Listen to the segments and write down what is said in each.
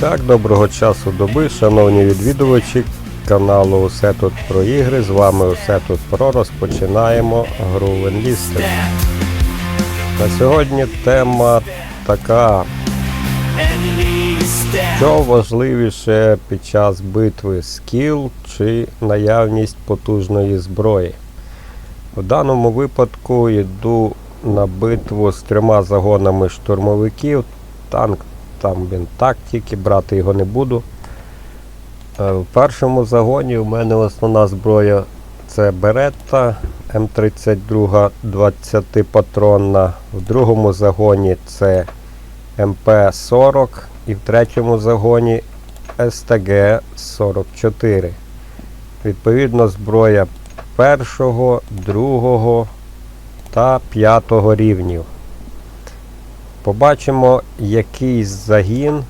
Так, доброго часу доби, шановні відвідувачі каналу Усе тут про ігри. З вами Усе тут про розпочинаємо гру Венлістер. На сьогодні тема така, що важливіше під час битви скіл чи наявність потужної зброї. У даному випадку йду на битву з трьома загонами штурмовиків. Танк там він так, тільки брати його не буду. Е, В першому загоні у мене основна зброя це Беретта М32 20-патронна. В другому загоні це МП-40 і в третьому загоні СТГ-44. Відповідно, зброя першого, другого та п'ятого рівнів. Побачимо, який загін,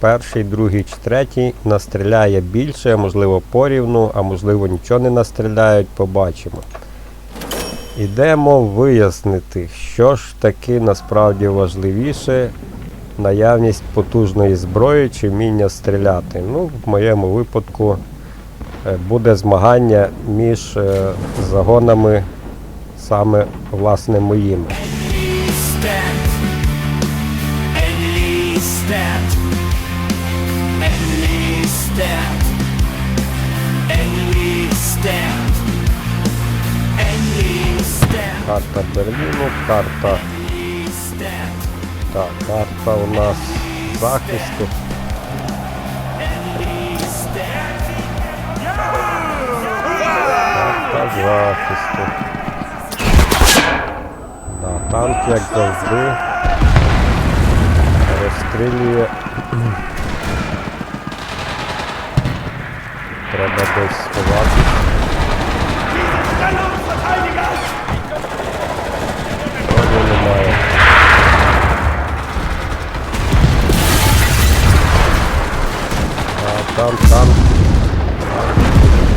перший, другий чи третій, настріляє більше, можливо порівну, а можливо нічого не настріляють, побачимо. Ідемо вияснити, що ж таки насправді важливіше наявність потужної зброї чи вміння стріляти. Ну, в моєму випадку е, буде змагання між е, загонами саме власне моїми. Enlistad. Enlistad. Enlistad. Enlistad. Карта Берліну, карта. Так, карта у нас захисту. Карта захисту. Да, танк, як завжди, розстрілює. Треба десь сховатись. Вроді немає. Там, там,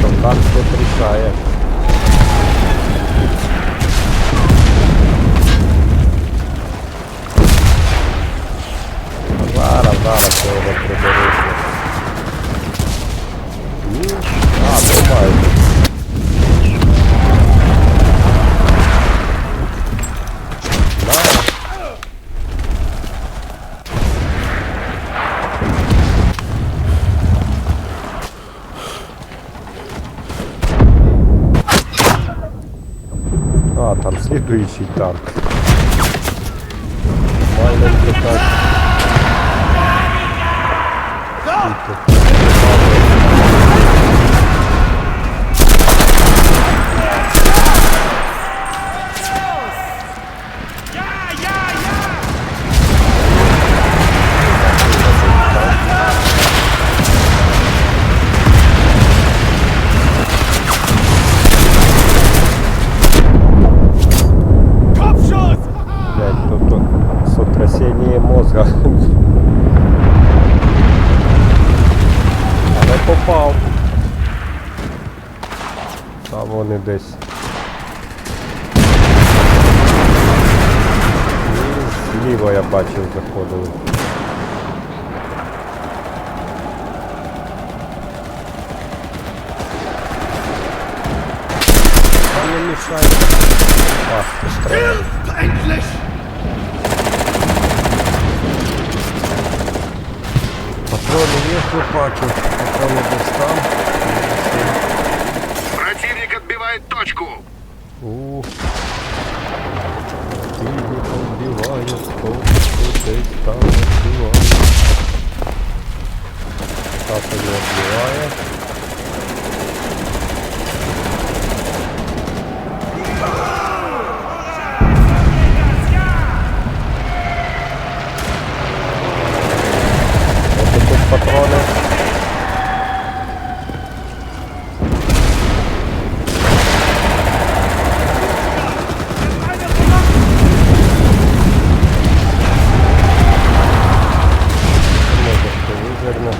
там, там щось Зараз, я його. А. Да. А, там слідуючий танк. Маленький так. Скільки? Блять, тут, тут сотрясение мозга. попав. Там вони десь. І зліва я бачив заходили. Там не мішає. Ах, постріляв. Endlich! Патроны є хлопачу, патрони десь там. Противник отбивает точку. Ух. Противник вбиває, точку десь там вбиває. Тато не вбиває. Ось тут патрони. Може, хто визирне.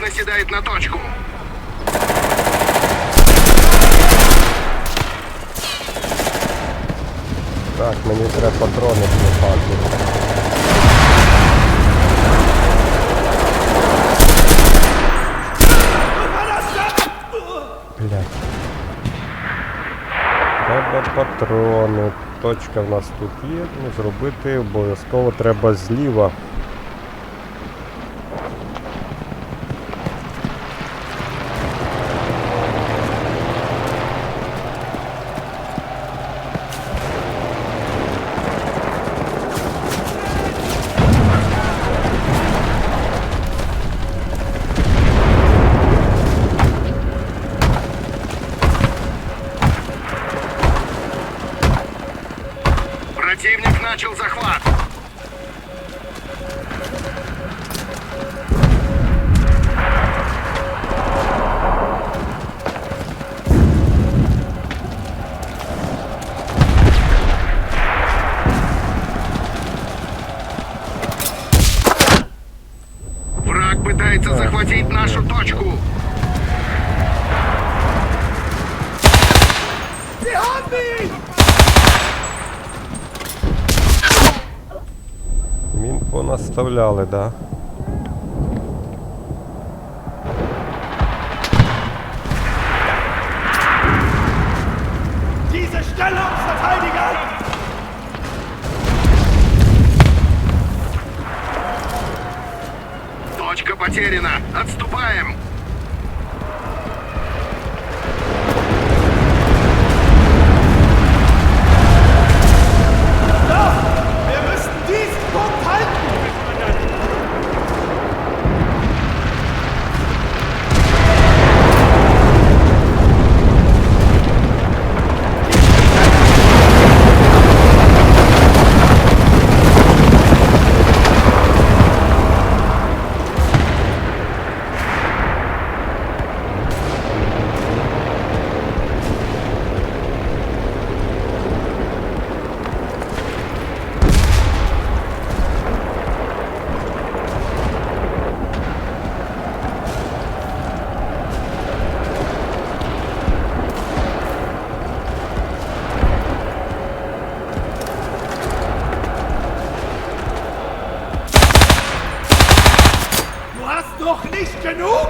Наседает на точку. Так, мені треба патрони хлопати. Блять. Патрони. Точка в нас тут є. Ну, зробити обов'язково треба зліва. Противник начал захват. Понаставляли, да. Noch nicht genug?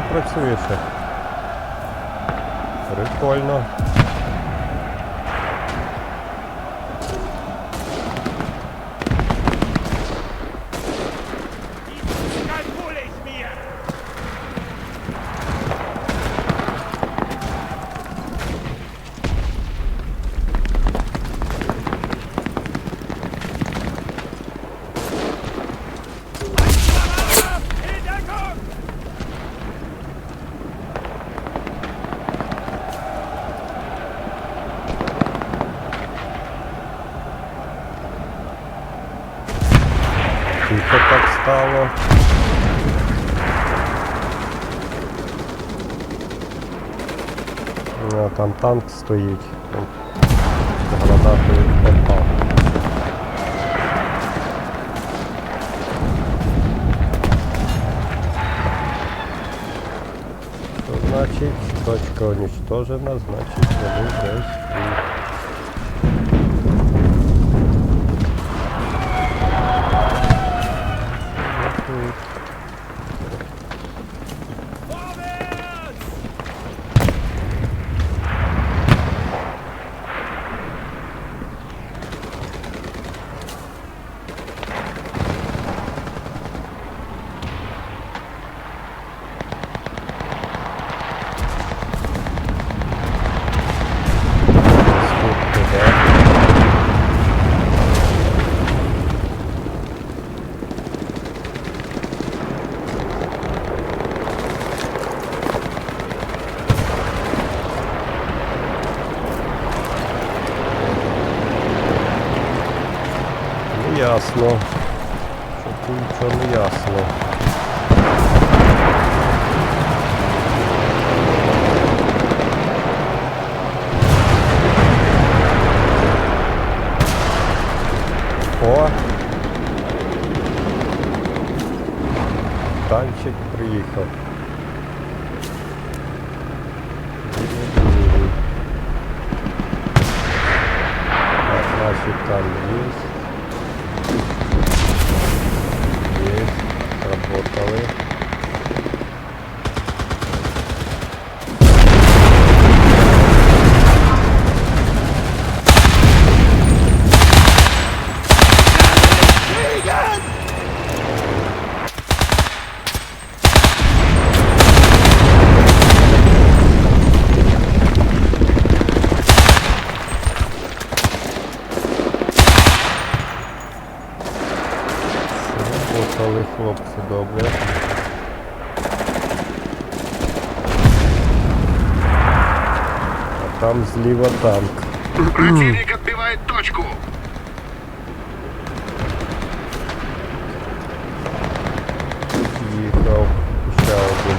Працює ще. Прикольно. А, там танк стоїть. Там Гранатою попав. Значить, точка уничтожена, значить вони десь ясно. Що тут не ясно. О! Танчик приїхав. А там зліва танк. Противник отбивает точку. Їхав ще один.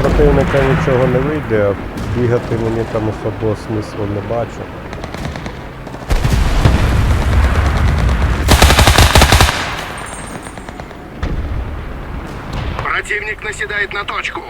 Противника нічого не вийде, а бігати мені там особливо смислу не бачу. Противник наседает на точку.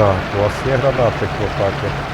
Ein Treffer! Так, у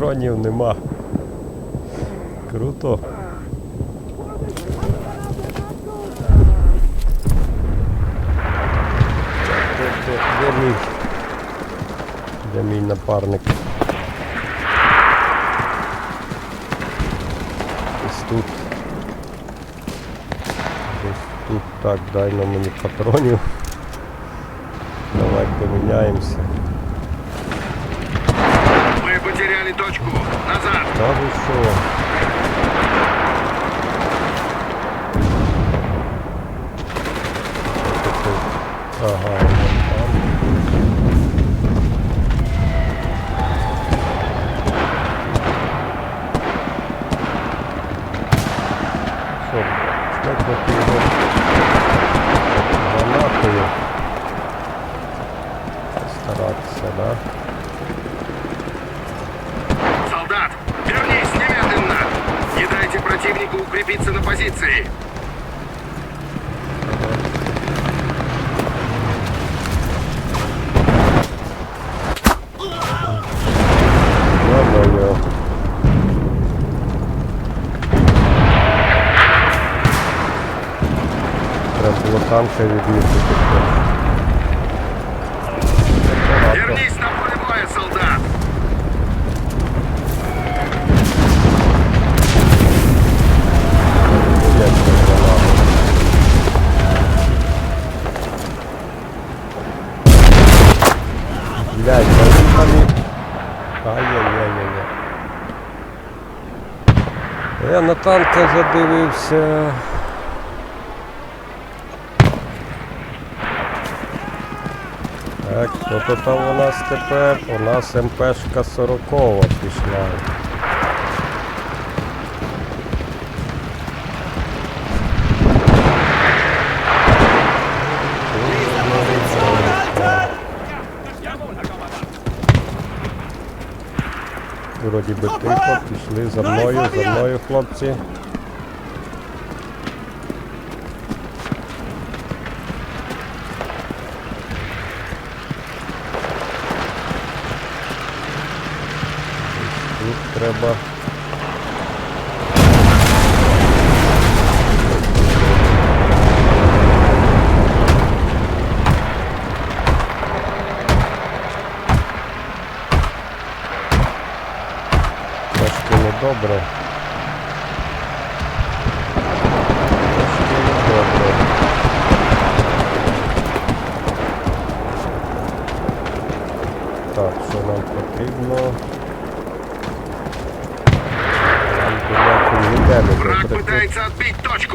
Патронів нема. Круто. Де, мій? Де мій напарник? Ось тут. Ось тут так, дай на мені патронів. Давай поміняємося. Точку. Назад. Та ви що? Солдат, вернись немедленно. Не дайте противнику укрепиться на позиции. Треба було танка від'їздити. Я задивився. Так, хто то там у нас тепер? У нас МПшка 40 пішла. Вроді би тихо, пішли за мною, за мною, хлопці. Тут треба. Трошки недобре. Трошки недобре. Так, що нам потрібно? Нам далеко ніде не Враг добре. пытается отбить точку.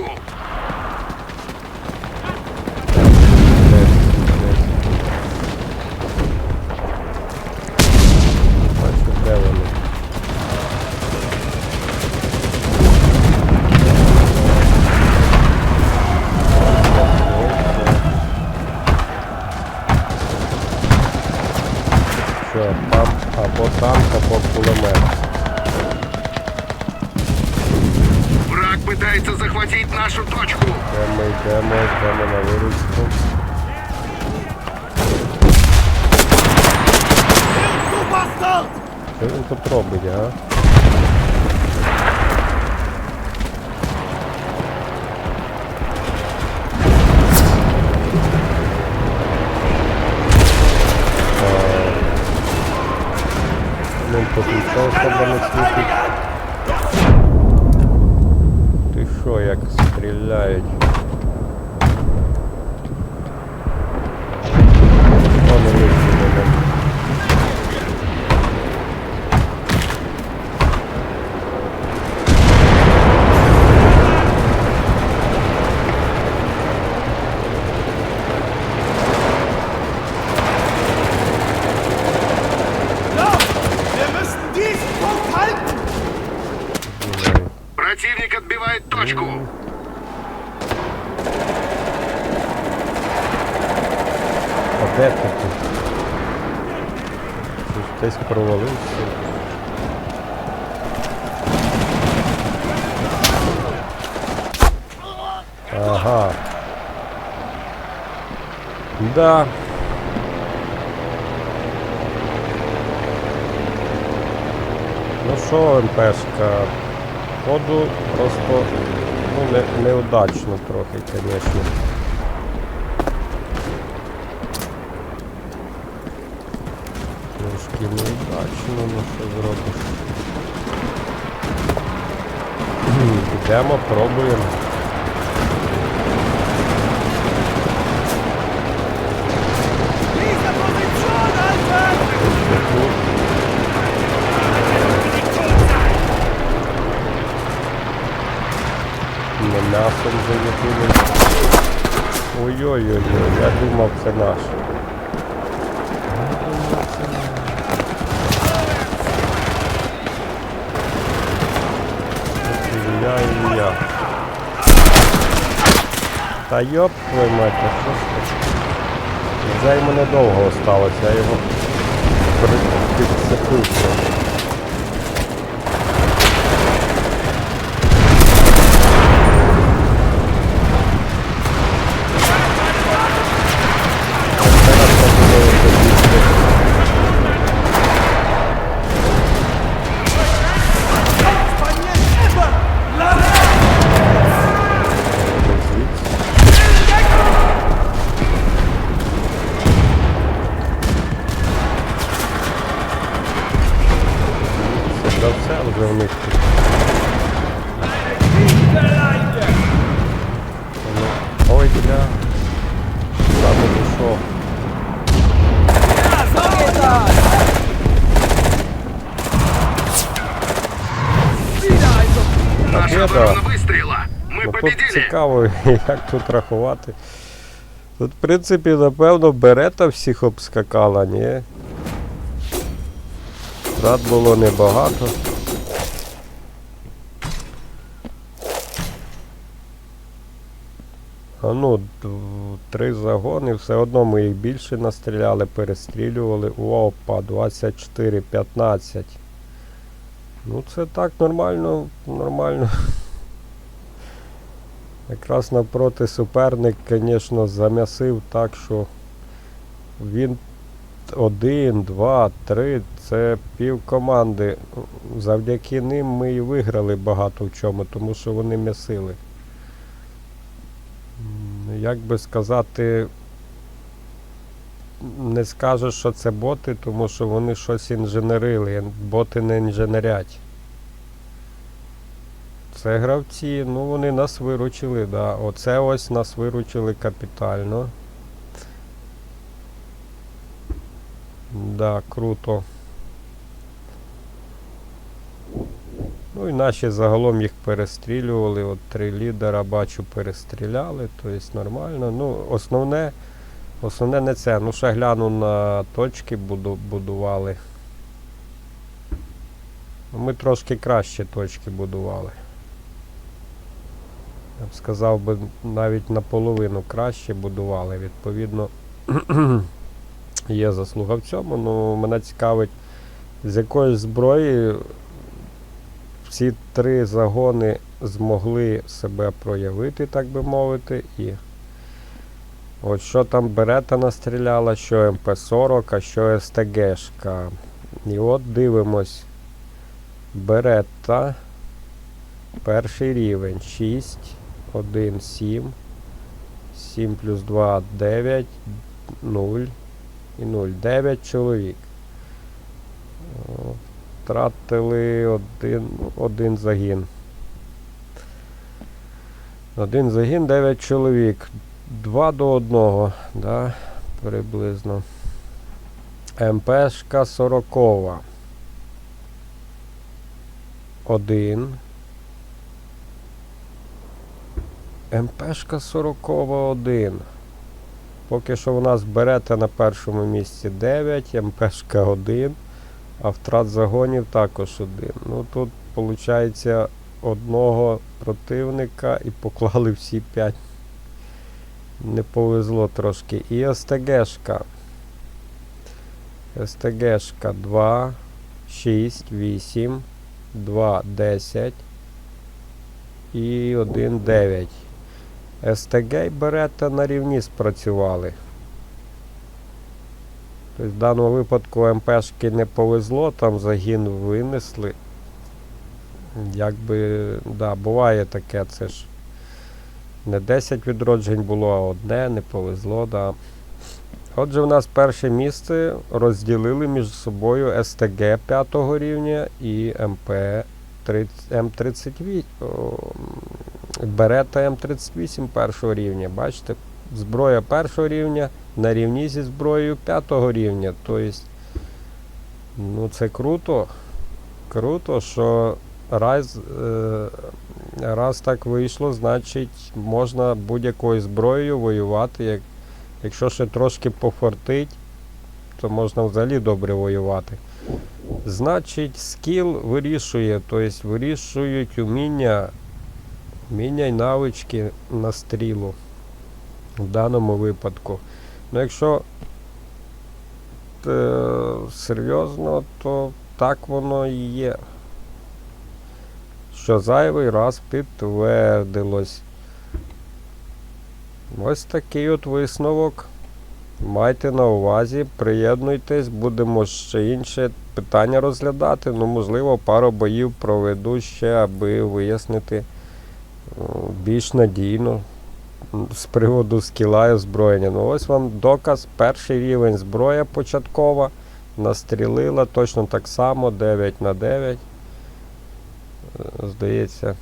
Що він тут робить, а? Ну, не світить. Ти що, як стріляють? Противник отбивает точку. А де тут? Щось Десь. Ага. Да. Ну що, МПшка? Ходу просто ну, не, неудачно трохи, звісно. Трошки неудачно, ну що зробиш. Йдемо, пробуємо. Diese Position halten! Ось тут. Ой-ой-ой, я думав це наш. Я і я. Та йоп твою мать, що ж це? Вже недовго осталось, я його при- цікаво, як тут рахувати. Тут, в принципі, напевно, берета всіх обскакала, ні? Втрат було небагато. А ну, три загони, все одно ми їх більше настріляли, перестрілювали. Опа, 24-15. Ну це так нормально, нормально. Якраз навпроти суперник, звісно, зам'ясив так, що він один, два, три, це пів команди. Завдяки ним ми і виграли багато в чому, тому що вони м'ясили. Як би сказати, не скажу, що це боти, тому що вони щось інженерили. Боти не інженерять. Це гравці, ну вони нас виручили, да. Оце ось нас виручили капітально. Да, круто. Ну і наші загалом їх перестрілювали. От три лідера бачу перестріляли, тобто нормально. Ну, основне, основне не це. Ну, ще гляну на точки буду, будували. Ми трошки краще точки будували. Я б сказав би, навіть наполовину краще будували. Відповідно, є заслуга в цьому. Ну, мене цікавить, з якої зброї всі три загони змогли себе проявити, так би мовити. І от що там берета настріляла, що МП-40, а що СТГшка. І от дивимось. Берета. Перший рівень 6, 1, 7, 7 плюс 2, 9, 0 і 0. 9 чоловік. Втратили один, один загін. Один загін, 9 чоловік. 2 до 1, да, приблизно. МПшка 40. 1. МПшка 41. Поки що у нас берете на першому місці 9, МПшка 1, а втрат загонів також 1. Ну тут виходить одного противника і поклали всі 5. Не повезло трошки. І СТГшка. СТГшка 2, 6, 8, 2, 10 і 1, 9. СТГ і Берета на рівні спрацювали. Тобто в даному випадку МПшки не повезло, там загін винесли. Якби, да, буває таке, це ж не 10 відроджень було, а одне, не повезло, да. Отже, в нас перше місце розділили між собою СТГ 5 рівня і МП 30, М38. Берета М38 першого рівня. Бачите, зброя першого рівня на рівні зі зброєю п'ятого рівня. Тобто, ну це круто. Круто, що раз, е, раз так вийшло, значить можна будь-якою зброєю воювати. Як, якщо ще трошки пофортить, то можна взагалі добре воювати. Значить, скіл вирішує, тобто вирішують уміння, уміння і навички на стрілу в даному випадку. Ну, якщо е, серйозно, то так воно і є. Що зайвий раз підтвердилось. Ось такий от висновок. Майте на увазі, приєднуйтесь, будемо ще інше питання розглядати. Ну, можливо, пару боїв проведу ще, аби вияснити більш надійно з приводу скіла і озброєння. Ну, ось вам доказ, перший рівень зброя початкова. Настрілила точно так само 9 на 9. Е, Здається,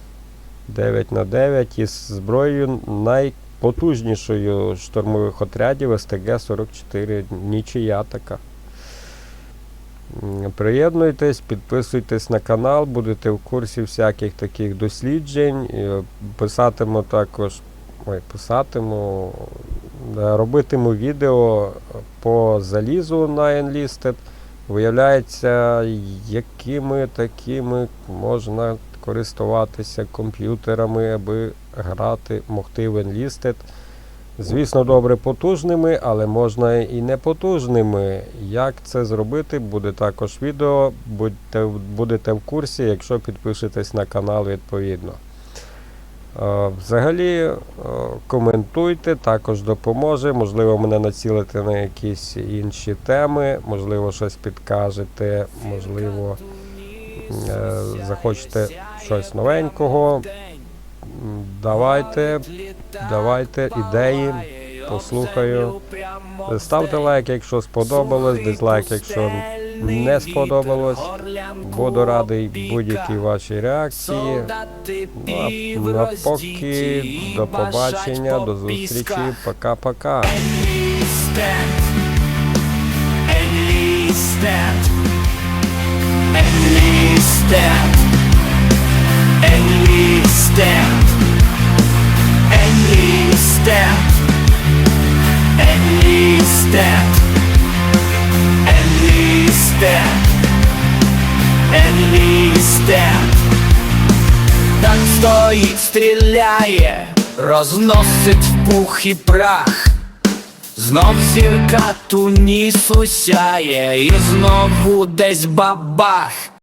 9 на 9 із зброєю найпотужнішою штурмових отрядів СТГ-44. Нічия така. Приєднуйтесь, підписуйтесь на канал, будете в курсі всяких таких досліджень. Е, Писатиму також, ой, писатиму, робитиму відео по залізу на Enlisted. Виявляється, якими такими можна користуватися комп'ютерами, аби грати, могти в Enlisted. Звісно, добре потужними, але можна і не потужними. Як це зробити, буде також відео. Будьте, будете в курсі, якщо підпишетесь на канал відповідно. Е, Взагалі, е, коментуйте, також допоможе. Можливо, мене націлити на якісь інші теми, можливо, щось підкажете, можливо, е, захочете щось новенького. Давайте, давайте ідеї, послухаю. Ставте лайк, якщо сподобалось, дизлайк, якщо не сподобалось. Буду радий будь-якій вашій реакції. Ну, а поки до побачення, до зустрічі, пока-пока. Enlisted. Enlisted. Enlisted. Enlisted. Enlisted. Enlisted. Enlisted. Enlisted. Так стоїть, стріляє, розносить в пух і прах. Знов зірка тунісу сяє, і знову десь бабах.